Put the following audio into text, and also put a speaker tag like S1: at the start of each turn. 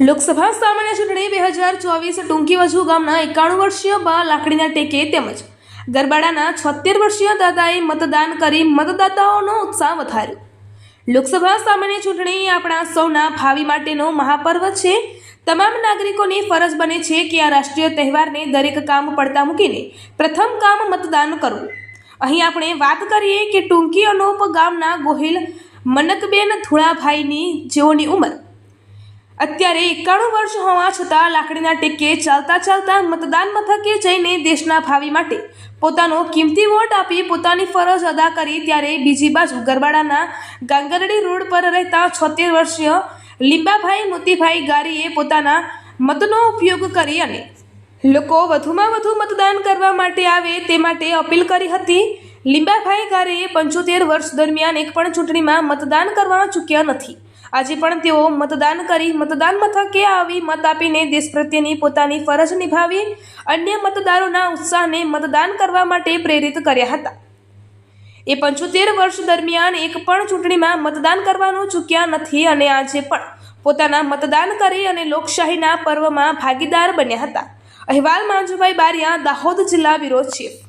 S1: લોકસભા સામાન્ય ચૂંટણી બે હજાર ચોવીસ ટૂંકી વજુ ગામના એકાણું વર્ષીય બા લાકડીના ટેકે તેમજ ગરબાડાના છોતેર વર્ષીય દાદાએ મતદાન કરી મતદાતાઓનો ઉત્સાહ વધાર્યો. લોકસભા સામાન્ય ચૂંટણી આપણા સૌના ભાવિ માટેનો મહાપર્વ છે. તમામ નાગરિકોની ફરજ બને છે કે આ રાષ્ટ્રીય તહેવારને દરેક કામ પડતા મૂકીને પ્રથમ કામ મતદાન કરવું. અહીં આપણે વાત કરીએ કે ટૂંકી અનોપ ગામના ગોહિલ મનકબેન ધુળાભાઈની જેઓની ઉંમર અત્યારે એકાણું વર્ષ હોવા છતાં લાકડીના ટેકે ચાલતા ચાલતા મતદાન મથકે જઈને દેશના ભાવિ માટે પોતાનો કિંમતી વોટ આપી પોતાની ફરજ અદા કરી ત્યારે બીજી બાજુ ગરબાડાના ગાંગરડી રોડ પર રહેતા છોતેર વર્ષીય લીંબાભાઈ મોતીભાઈ ગારીએ પોતાના મતનો ઉપયોગ કરી અને લોકો વધુમાં વધુ મતદાન કરવા માટે આવે તે માટે અપીલ કરી હતી. લીંબાભાઈ ગારેએ પંચોતેર વર્ષ દરમિયાન એક પણ ચૂંટણીમાં મતદાન કરવા ચૂક્યા નથી. આજે પણ તેઓ મતદાન કરી મતદાન મથકે આવી, મત આપીને દેશ પ્રત્યેની પોતાની ફરજ નિભાવી, અન્ય મતદારોના ઉત્સાહને મતદાન કરવા માટે પ્રેરિત કર્યા હતા. એ પંચોતેર વર્ષ દરમિયાન એક પણ ચૂંટણીમાં મતદાન કરવાનું ચૂક્યા નથી અને આજે પણ પોતાના મતદાન કરી અને લોકશાહીના પર્વમાં ભાગીદાર બન્યા હતા. અહેવાલ માંજુભાઈ બારિયા, દાહોદ જિલ્લા વિરોધ ચીફ.